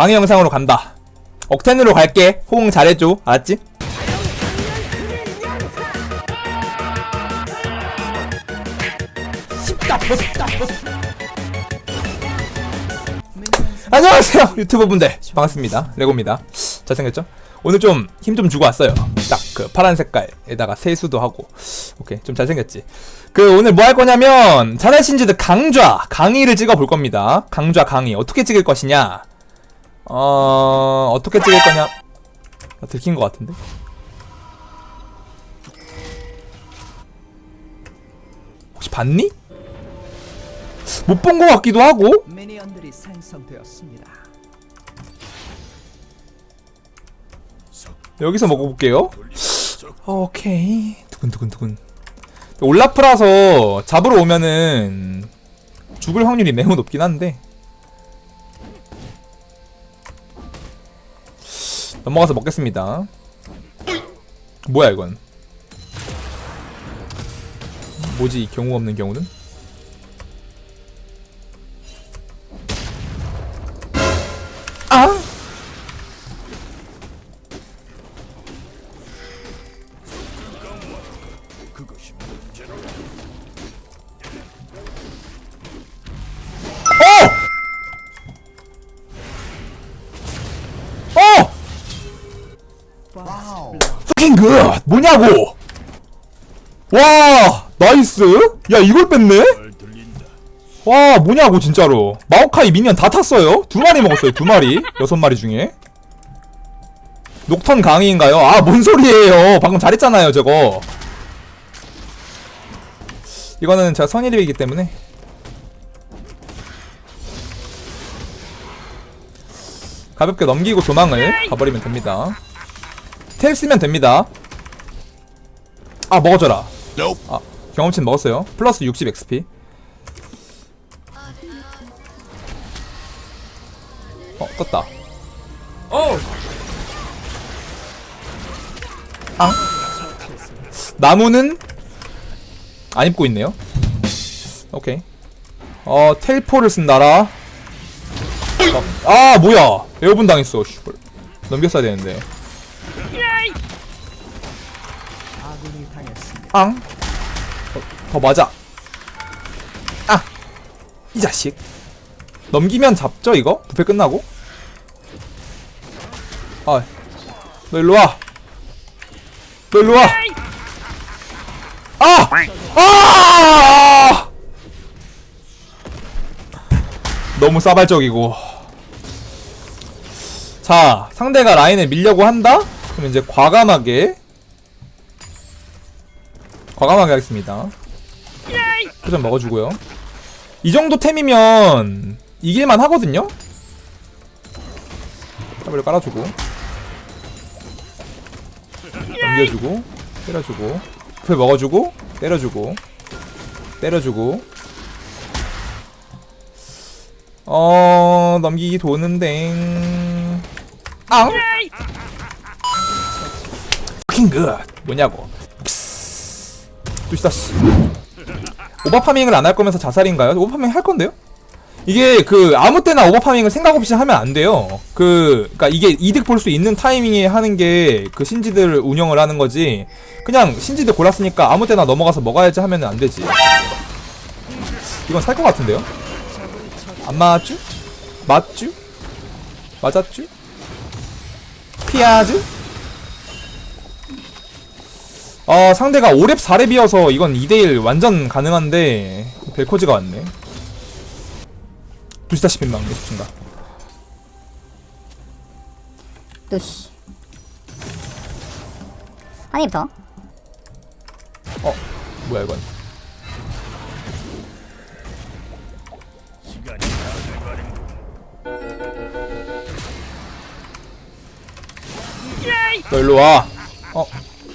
강의 영상으로 간다. 억텐으로 갈게. 호응 잘해줘. 알았지? 쉽다, 쉽다, 쉽다. 안녕하세요 유튜버 분들 반갑습니다 레고입니다 잘생겼죠? 오늘 좀 힘 좀 주고 왔어요 딱 그 파란 색깔에다가 세수도 하고 오케이 좀 잘생겼지 그 오늘 뭐 할 거냐면 자네 신지드 강좌 강의를 찍어 볼 겁니다 강좌 강의 어떻게 찍을 것이냐 어 어떻게 찍을 거냐 아, 들킨 것 같은데 혹시 봤니? 못 본 것 같기도 하고 미니언들이 생성되었습니다. 여기서 먹어볼게요. 오케이. 두근두근두근. 올라프라서 잡으러 오면은 죽을 확률이 매우 높긴 한데. 넘어가서 먹겠습니다. 뭐야 이건? 뭐지 이 경우 없는 경우는? 뭐냐고! 와, 나이스? 야, 이걸 뺐네? 와, 뭐냐고, 진짜로. 마오카이 미니언 다 탔어요? 두 마리 먹었어요, 두 마리. 여섯 마리 중에. 녹턴 강의인가요? 아, 뭔 소리예요. 방금 잘했잖아요, 저거. 이거는 제가 선의립이기 때문에. 가볍게 넘기고 도망을 가버리면 됩니다. 텔 쓰면 됩니다. 아 먹어줘라. 아 경험치 먹었어요. 플러스 60 XP. 어 떴다. 앙. 나무는 안 입고 있네요. 오케이. 어 텔포를 쓴다라. 어, 아 뭐야 에어본 당했어. 넘겼어야 되는데. 아군이 당했습니다. 앙. 더, 더 맞아. 아. 이 자식. 넘기면 잡죠, 이거? 부패 끝나고? 아. 너 일로 와. 너 일로 와. 아! 아! 너무 싸발적이고. 자, 상대가 라인에 밀려고 한다? 그럼 이제 과감하게 과감하게 하겠습니다. 표정 먹어주고요. 이 정도 템이면 이길만 하거든요? 더블 깔아주고. 넘겨주고 때려주고. 풀 먹어주고 때려주고. 때려주고. 어 넘기기 도는데 앙! Fucking good. 뭐냐고 뚜시다 씨. 오버파밍을 안 할 거면서 자살인가요? 오버파밍 할 건데요? 이게 그 아무 때나 오버파밍을 생각 없이 하면 안 돼요. 그 그러니까 이게 이득 볼 수 있는 타이밍에 하는 게 그 신지들 운영을 하는 거지. 그냥 신지들 골랐으니까 아무 때나 넘어가서 먹어야지 하면 안 되지. 이건 살 것 같은데요? 안 맞쥬? 맞쥬? 맞았쥬? 피아즈? 어 상대가 5렙 4렙이어서 이건 2대1 완전 가능한데 벨코즈가 왔네. 보시다시피 막 계속친다. 뚜시. 아니부터 어 뭐야 이건? 너 일로 와. 어,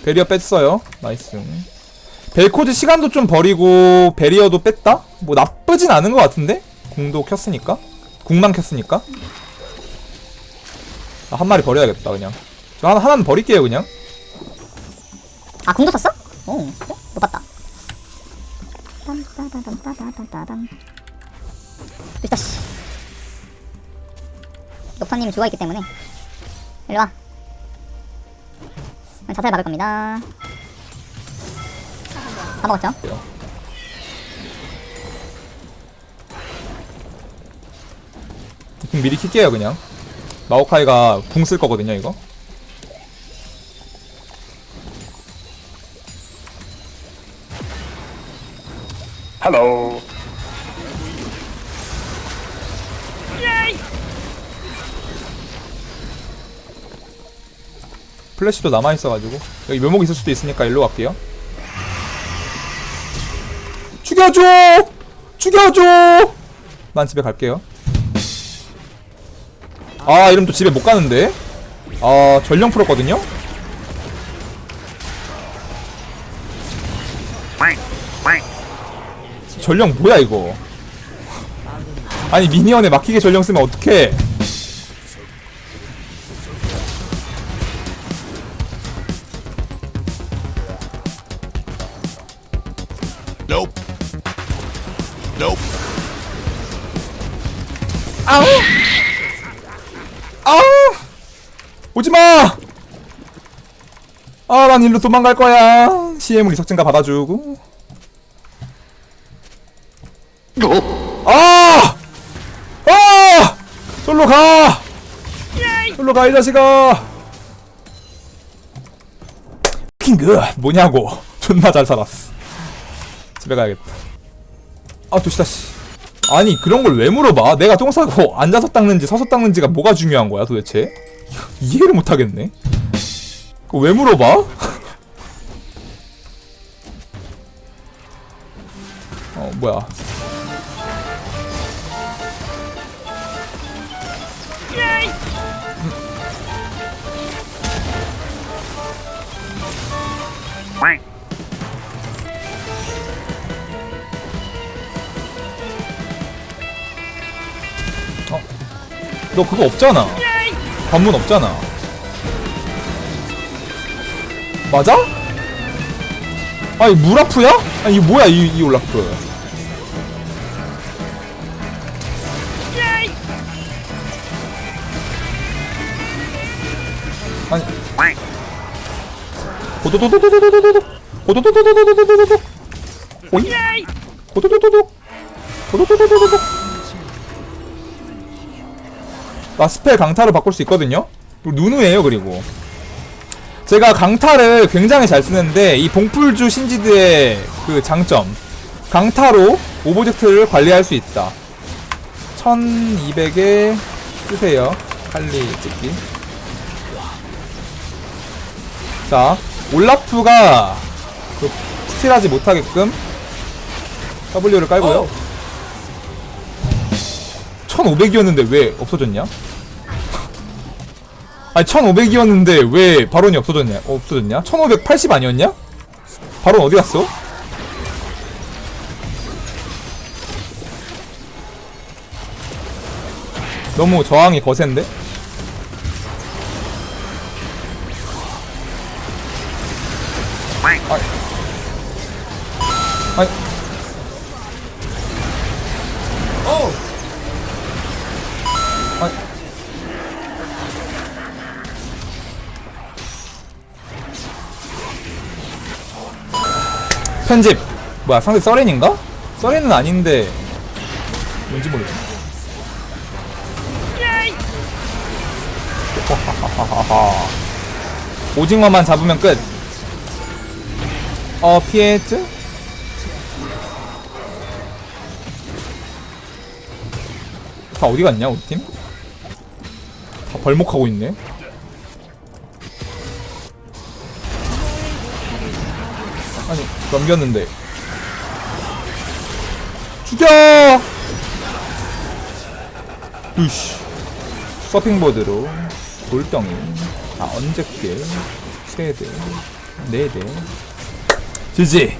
베리어 뺐어요. 나이스. 벨코즈 시간도 좀 버리고 베리어도 뺐다? 뭐 나쁘진 않은 것 같은데? 궁도 켰으니까. 궁만 켰으니까. 아, 한 마리 버려야겠다 그냥. 저 하나 하나는 버릴게요 그냥. 아 궁도 썼어? 오 그래? 못 봤다 뚜시다시 녹턴님 죽어있기 때문에 일로와 자살 막을 겁니다 다 먹었죠? 궁 미리 킬게요 그냥 마오카이가 궁 쓸 거거든요 이거 Hello. 플래시도 남아있어가지고 여기 묘목 있을 수도 있으니까 일로 갈게요 죽여줘! 죽여줘! 난 집에 갈게요 아또 집에 못 가는데 아 전령 풀었거든요? 전령 뭐야 이거 아니 미니언에 막히게 전령 쓰면 어떡해 Nope. 아우! 아우! 오지마! 아, 난 일로 도망갈 거야. CM을 이석증가 받아주고. 아! 아! 솔로 가! 솔로 가, 이 자식아! 킹그, 뭐냐고. 존나 잘 살았어. 집에 가야겠다. 아, 도시다, 씨. 아니 그런 걸 왜 물어봐? 내가 똥 싸고 앉아서 닦는지 서서 닦는지가 뭐가 중요한 거야 도대체? 이해를 못 하겠네. 그거 왜 물어봐? 어 뭐야? 너 그거 없잖아. 관문 없잖아. 맞아? 아니 무라프야? 아니 이거 뭐야 이, 이 올라프? 아니 호도도도도도도도도 호도도도도도도도도 오이 호도도도도 호도도도도도 도 나 스펠 강타로 바꿀 수 있거든요? 누누예요 그리고. 제가 강타를 굉장히 잘 쓰는데 이 봉풀주 신지드의 그 장점. 강타로 오브젝트를 관리할 수 있다. 1200에 쓰세요. 칼리 찍기. 자 올라프가 그 스틸하지 못하게끔 W를 깔고요. 1500이었는데 왜 없어졌냐? 아니 1500이었는데 왜 바론이 없어졌냐? 어, 없어졌냐? 1580 아니었냐? 바론 어디 갔어? 너무 저항이 거센데? 아이. 아이. 아 편집 뭐야 상대 써렌인가? 써렌은 아닌데 뭔지 모르겠네. 오징어만 잡으면 끝. 어 피에트? 다 어디 갔냐 우리 팀? 다 벌목하고 있네. 아니 넘겼는데. 죽여! 으씨. 서핑보드로 돌덩이. 아 언제께? 세대 네대. 지지!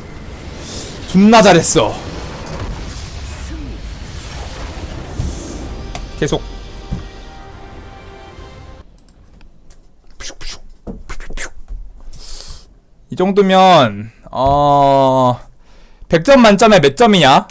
존나 잘했어. 계속. 이 정도면 어 100점 만점에 몇 점이냐?